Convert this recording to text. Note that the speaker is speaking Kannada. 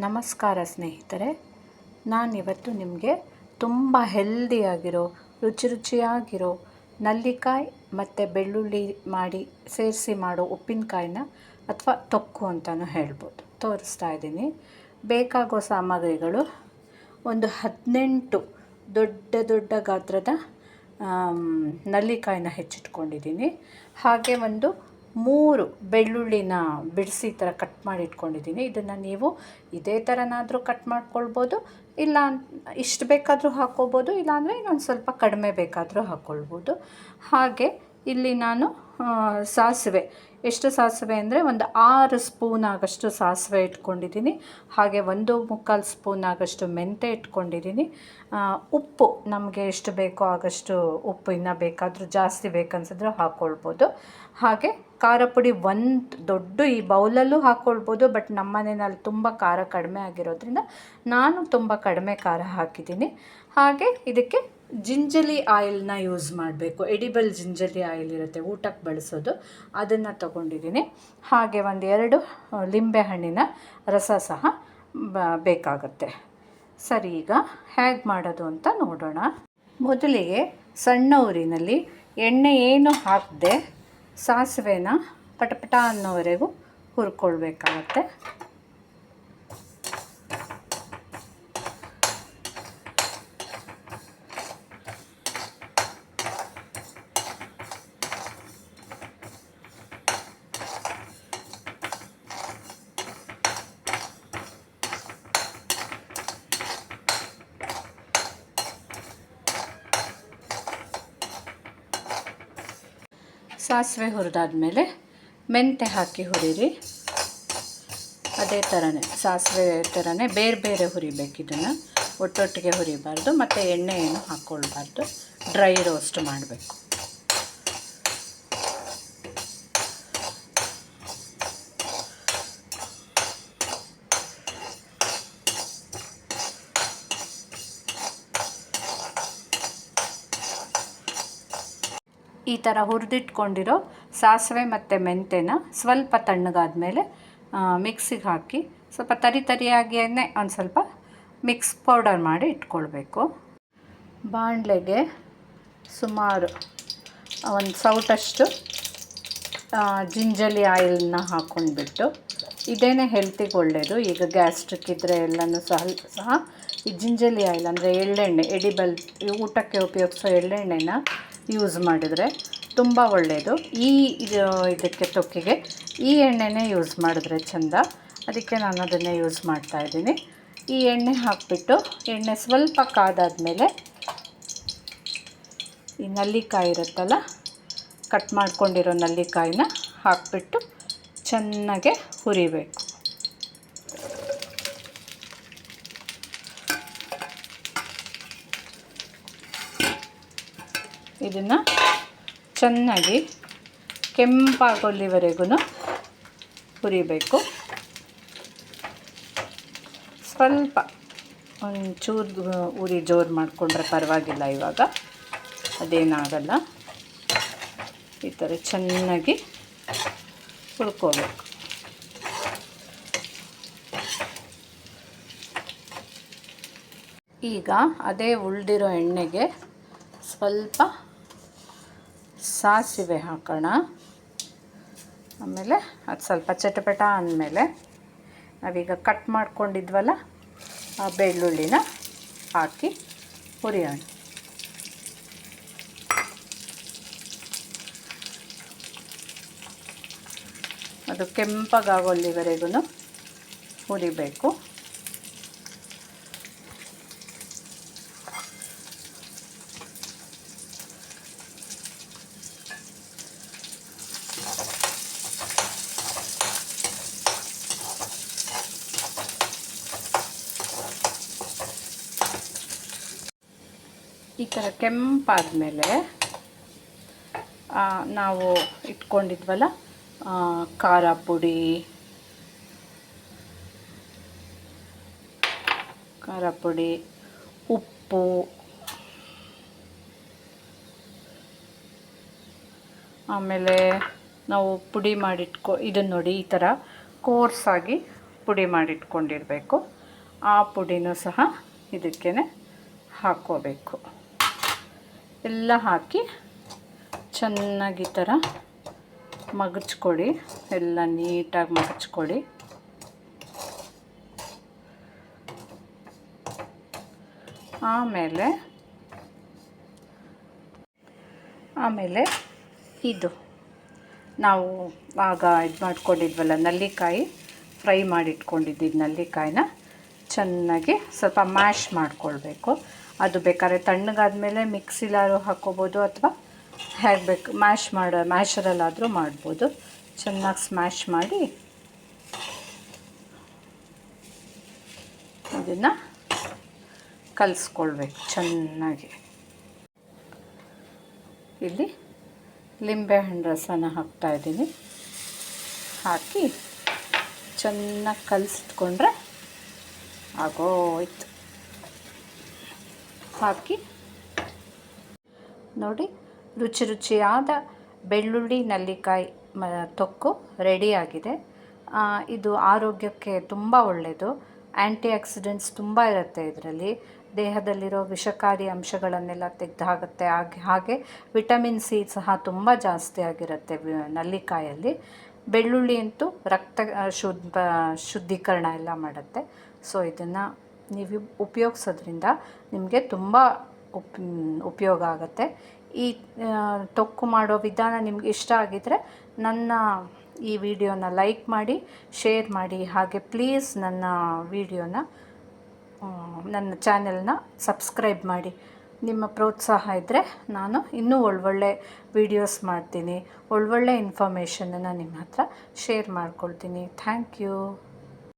ನಮಸ್ಕಾರ ಸ್ನೇಹಿತರೆ, ನಾನಿವತ್ತು ನಿಮಗೆ ತುಂಬ ಹೆಲ್ದಿಯಾಗಿರೋ ರುಚಿ ರುಚಿಯಾಗಿರೋ ನಲ್ಲಿಕಾಯಿ ಮತ್ತು ಬೆಳ್ಳುಳ್ಳಿ ಮಾಡಿ ಸೇರಿಸಿ ಮಾಡೋ ಉಪ್ಪಿನಕಾಯಿನ ಅಥವಾ ತೊಕ್ಕು ಅಂತಲೂ ಹೇಳ್ಬೋದು. ತೋರಿಸ್ತಾ ಇದ್ದೀನಿ. ಬೇಕಾಗೋ ಸಾಮಗ್ರಿಗಳು ಒಂದು ಹದಿನೆಂಟು ದೊಡ್ಡ ದೊಡ್ಡ ಗಾತ್ರದ ನಲ್ಲಿಕಾಯಿನ ಹೆಚ್ಚಿಟ್ಕೊಂಡಿದ್ದೀನಿ. ಹಾಗೆ ಒಂದು ಮೂರು ಬೆಳ್ಳುಳ್ಳಿನ ಬಿಡಿಸಿ ಥರ ಕಟ್ ಮಾಡಿ ಇಟ್ಕೊಂಡಿದ್ದೀನಿ. ಇದನ್ನು ನೀವು ಇದೇ ಥರನಾದರೂ ಕಟ್ ಮಾಡ್ಕೊಳ್ಬೋದು, ಇಲ್ಲ ಇಷ್ಟು ಬೇಕಾದರೂ ಹಾಕ್ಕೋಬೋದು ಇಲ್ಲಾಂದರೆ ಇನ್ನೊಂದು ಸ್ವಲ್ಪ ಕಡಿಮೆ ಬೇಕಾದರೂ ಹಾಕ್ಕೊಳ್ಬೋದು ಹಾಗೆ ಇಲ್ಲಿ ನಾನು ಸಾಸಿವೆ. ಎಷ್ಟು ಸಾಸಿವೆ ಅಂದರೆ ಒಂದು ಆರು ಸ್ಪೂನ್ ಆಗಷ್ಟು ಸಾಸಿವೆ ಇಟ್ಕೊಂಡಿದ್ದೀನಿ. ಹಾಗೆ ಒಂದು ಮುಕ್ಕಾಲು ಸ್ಪೂನ್ ಆಗಷ್ಟು ಮೆಂತೆ ಇಟ್ಕೊಂಡಿದ್ದೀನಿ. ಉಪ್ಪು ನಮಗೆ ಎಷ್ಟು ಬೇಕೋ ಆಗಷ್ಟು ಉಪ್ಪು ಇನ್ನೂ ಬೇಕಾದರೂ ಜಾಸ್ತಿ ಬೇಕನ್ಸಿದ್ರೆ ಹಾಕ್ಕೊಳ್ಬೋದು ಹಾಗೆ ಖಾರ ಪುಡಿ ಒಂದು ದೊಡ್ಡ ಈ ಬೌಲಲ್ಲೂ ಹಾಕ್ಕೊಳ್ಬೋದು ಬಟ್ ನಮ್ಮ ಮನೆಯಲ್ಲಿ ತುಂಬ ಖಾರ ಕಡಿಮೆ ಆಗಿರೋದ್ರಿಂದ ನಾನು ತುಂಬ ಕಡಿಮೆ ಖಾರ ಹಾಕಿದ್ದೀನಿ. ಹಾಗೆ ಇದಕ್ಕೆ ಜಿಂಜಲಿ ಆಯಿಲ್ನ ಯೂಸ್ ಮಾಡಬೇಕು. ಎಡಿಬಲ್ ಜಿಂಜಲಿ ಆಯಿಲ್ ಇರುತ್ತೆ ಊಟಕ್ಕೆ ಬಳಸೋದು. ಅದನ್ನು ತಗೊಂಡಿದ್ದೀನಿ. ಹಾಗೆ ಒಂದು ಎರಡು ಲಿಂಬೆ ಹಣ್ಣಿನ ರಸ ಸಹ ಬೇಕಾಗುತ್ತೆ. ಸರಿ, ಈಗ ಹೇಗೆ ಮಾಡೋದು ಅಂತ ನೋಡೋಣ. ಮೊದಲಿಗೆ ಸಣ್ಣ ಊರಿನಲ್ಲಿ ಎಣ್ಣೆ ಏನು ಹಾಕದೆ ಸಾಸಿವೆನ ಪಟಪಟ ಅನ್ನೋವರೆಗೂ ಹುರ್ಕೊಳ್ಬೇಕಾಗತ್ತೆ. ಸಾಸಿವೆ ಹುರಿದಾದ್ಮೇಲೆ ಮೆಂತೆ ಹಾಕಿ ಹುರಿರಿ. ಅದೇ ಥರನೇ ಸಾಸಿವೆ ಥರನೇ ಬೇರೆ ಬೇರೆ ಹುರಿಬೇಕು ಇದನ್ನು. ಒಟ್ಟೊಟ್ಟಿಗೆ ಹುರಿಬಾರ್ದು, ಮತ್ತು ಎಣ್ಣೆ ಏನು ಹಾಕ್ಕೊಳ್ಬಾರ್ದು ಡ್ರೈ ರೋಸ್ಟ್ ಮಾಡಬೇಕು. ಈ ಥರ ಹುರಿದಿಟ್ಕೊಂಡಿರೋ ಸಾಸಿವೆ ಮತ್ತು ಮೆಂತೆನ ಸ್ವಲ್ಪ ತಣ್ಣಗಾದ್ಮೇಲೆ ಮಿಕ್ಸಿಗೆ ಹಾಕಿ ಸ್ವಲ್ಪ ತರಿ ತರಿಯಾಗಿಯೇ ಒಂದು ಸ್ವಲ್ಪ ಮಿಕ್ಸ್ ಪೌಡರ್ ಮಾಡಿ ಇಟ್ಕೊಳ್ಬೇಕು. ಬಾಣಲೆಗೆ ಸುಮಾರು ಒಂದು ಸೌಟಷ್ಟು ಜಿಂಜಲಿ ಆಯಿಲ್ನ ಹಾಕ್ಕೊಂಡ್ಬಿಟ್ಟು ಇದೇನೇ ಹೆಲ್ತಿಗೆ ಒಳ್ಳೆಯದು ಈಗ ಗ್ಯಾಸ್ಟ್ರಿಕ್ ಇದ್ದರೆ ಎಲ್ಲನೂ ಸಹ ಸಹ ಈ ಜಿಂಜಲಿ ಆಯಿಲ್ ಅಂದರೆ ಎಳ್ಳೆಣ್ಣೆ, ಎಡಿಬಲ್ ಊಟಕ್ಕೆ ಉಪಯೋಗಿಸೋ ಎಳ್ಳೆಣ್ಣೆನ ಯೂಸ್ ಮಾಡಿದರೆ ತುಂಬ ಒಳ್ಳೆಯದು ಈ ಇದು, ಇದಕ್ಕೆ, ತೊಕ್ಕಿಗೆ ಈ ಎಣ್ಣೆನೇ ಯೂಸ್ ಮಾಡಿದ್ರೆ ಚೆಂದ. ಅದಕ್ಕೆ ನಾನು ಅದನ್ನೇ ಯೂಸ್ ಮಾಡ್ತಾಯಿದ್ದೀನಿ ಈ ಎಣ್ಣೆ ಹಾಕಿಬಿಟ್ಟು, ಎಣ್ಣೆ ಸ್ವಲ್ಪ ಕಾದಾದಮೇಲೆ ಈ ನಲ್ಲಿಕಾಯಿ ಇರುತ್ತಲ್ಲ, ಕಟ್ ಮಾಡ್ಕೊಂಡಿರೋ ನಲ್ಲಿಕಾಯಿನ ಹಾಕಿಬಿಟ್ಟು ಚೆನ್ನಾಗೆ ಹುರಿಬೇಕು. ಇದನ್ನು ಚೆನ್ನಾಗಿ ಕೆಂಪಾಗೊಲ್ಲಿವರೆಗೂ ಹುರಿಬೇಕು. ಸ್ವಲ್ಪ ಒಂಚೂರು ಉರಿ ಜೋರು ಮಾಡಿಕೊಂಡ್ರೆ ಪರವಾಗಿಲ್ಲ ಇವಾಗ. ಅದೇನಾಗಲ್ಲ. ಈ ಥರ ಚೆನ್ನಾಗಿ ಹುಳ್ಕೋಬೇಕು ಈಗ ಅದೇ ಉಳಿದಿರೋ ಎಣ್ಣೆಗೆ ಸ್ವಲ್ಪ ಸಾಸಿವೆ ಹಾಕೋಣ. ಆಮೇಲೆ ಅದು ಸ್ವಲ್ಪ ಚಟಪಟ ಅಂದಮೇಲೆ ನಾವೀಗ ಕಟ್ ಮಾಡ್ಕೊಂಡಿದ್ವಲ್ಲ, ಆ ಬೆಳ್ಳುಳ್ಳಿನ ಹಾಕಿ ಹುರಿಯೋಣ. ಅದು ಕೆಂಪಗಾಗೋಲ್ಲಿವರೆಗೂ ಹುರಿಬೇಕು. ಈ ಥರ ಕೆಂಪಾದಮೇಲೆ ನಾವು ಇಟ್ಕೊಂಡಿದ್ವಲ್ಲ ಖಾರ ಪುಡಿ ಖಾರ ಪುಡಿ, ಉಪ್ಪು, ಆಮೇಲೆ ನಾವು ಪುಡಿ ಮಾಡಿಟ್ಕೊ ಇದನ್ನು ನೋಡಿ ಈ ಥರ ಕೋರ್ಸಾಗಿ ಪುಡಿ ಮಾಡಿಟ್ಕೊಂಡಿರಬೇಕು. ಆ ಪುಡಿನೂ ಸಹ ಇದಕ್ಕೇ ಹಾಕ್ಕೋಬೇಕು. ಎಲ್ಲ ಹಾಕಿ ಚೆನ್ನಾಗಿ ಈ ಥರ ಮಗಚ್ಕೊಡಿ ಎಲ್ಲ ನೀಟಾಗಿ ಮಗಚ್ಕೊಡಿ ಆಮೇಲೆ ಆಮೇಲೆ ಇದು. ನಾವು ಆಗ ಇದು ಮಾಡ್ಕೊಂಡಿದ್ವಲ್ಲ, ನಲ್ಲಿಕಾಯಿ ಫ್ರೈ ಮಾಡಿಟ್ಕೊಂಡಿದ್ದು ನಲ್ಲಿಕಾಯಿನ ಚೆನ್ನಾಗಿ ಸ್ವಲ್ಪ ಮ್ಯಾಶ್ ಮಾಡ್ಕೊಳ್ಬೇಕು. ಅದು ಬೇಕಾದ್ರೆ ತಣ್ಣಗಾದ್ಮೇಲೆ ಮಿಕ್ಸಿಲಾರು ಹಾಕ್ಕೋಬೋದು ಅಥವಾ ಹೇಗೆ ಬೇಕು, ಮ್ಯಾಶ್ ಮಾಡೋ, ಮ್ಯಾಶರಲ್ಲಾದರೂ ಮಾಡ್ಬೋದು. ಚೆನ್ನಾಗಿ ಸ್ಮ್ಯಾಶ್ ಮಾಡಿ ಅದನ್ನು ಕಲಿಸ್ಕೊಳ್ಬೇಕು ಚೆನ್ನಾಗಿ. ಇಲ್ಲಿ ಲಿಂಬೆಹಣ್ಣು ರಸನ ಹಾಕ್ತಾಯಿದ್ದೀನಿ ಹಾಕಿ ಚೆನ್ನಾಗಿ ಕಲಿಸ್ಕೊಂಡ್ರೆ ಆಗೋಯ್ತು. ಹಾಕಿ ನೋಡಿ, ರುಚಿ ರುಚಿಯಾದ ಬೆಳ್ಳುಳ್ಳಿ ನಲ್ಲಿಕಾಯಿ ಮ, ತೊಕ್ಕು ರೆಡಿಯಾಗಿದೆ ಇದು ಆರೋಗ್ಯಕ್ಕೆ ತುಂಬ ಒಳ್ಳೆಯದು ಆ್ಯಂಟಿ ಆಕ್ಸಿಡೆಂಟ್ಸ್ ತುಂಬ ಇರುತ್ತೆ ಇದರಲ್ಲಿ. ದೇಹದಲ್ಲಿರೋ ವಿಷಕಾರಿ ಅಂಶಗಳನ್ನೆಲ್ಲ ತೆಗೆದು ಹಾಕುತ್ತೆ ಹಾಗೆ ಹಾಗೆ ವಿಟಮಿನ್ ಸಿ ಸಹ ತುಂಬ ಜಾಸ್ತಿ ಆಗಿರುತ್ತೆ ನಲ್ಲಿಕಾಯಲ್ಲಿ. ಬೆಳ್ಳುಳ್ಳಿ ಅಂತೂ ರಕ್ತ ಶುದ್ಧ, ಶುದ್ಧೀಕರಣ ಎಲ್ಲ ಮಾಡುತ್ತೆ. ಸೊ ಇದನ್ನು ನೀವು ಉಪಯೋಗಿಸೋದ್ರಿಂದ ನಿಮಗೆ ತುಂಬ ಉಪ್, ಉಪಯೋಗ ಆಗುತ್ತೆ. ಈ ತೊಕ್ಕು ಮಾಡೋ ವಿಧಾನ ನಿಮ್ಗೆ ಇಷ್ಟ ಆಗಿದ್ದರೆ ನನ್ನ ಈ ವಿಡಿಯೋನ ಲೈಕ್ ಮಾಡಿ, ಶೇರ್ ಮಾಡಿ. ಹಾಗೆ ಪ್ಲೀಸ್ ನನ್ನ ವಿಡಿಯೋನ ನನ್ನ ಚಾನೆಲ್ನ ಸಬ್ಸ್ಕ್ರೈಬ್ ಮಾಡಿ. ನಿಮ್ಮ ಪ್ರೋತ್ಸಾಹ ಇದ್ದರೆ ನಾನು ಇನ್ನೂ ಒಳ್ಳೊಳ್ಳೆ ವಿಡಿಯೋಸ್ ಮಾಡ್ತೀನಿ. ಒಳ್ಳೊಳ್ಳೆ ಇನ್ಫಾರ್ಮೇಷನನ್ನು ನಿಮ್ಮ ಹತ್ರ ಶೇರ್ ಮಾಡ್ಕೊಳ್ತೀನಿ. Thank you.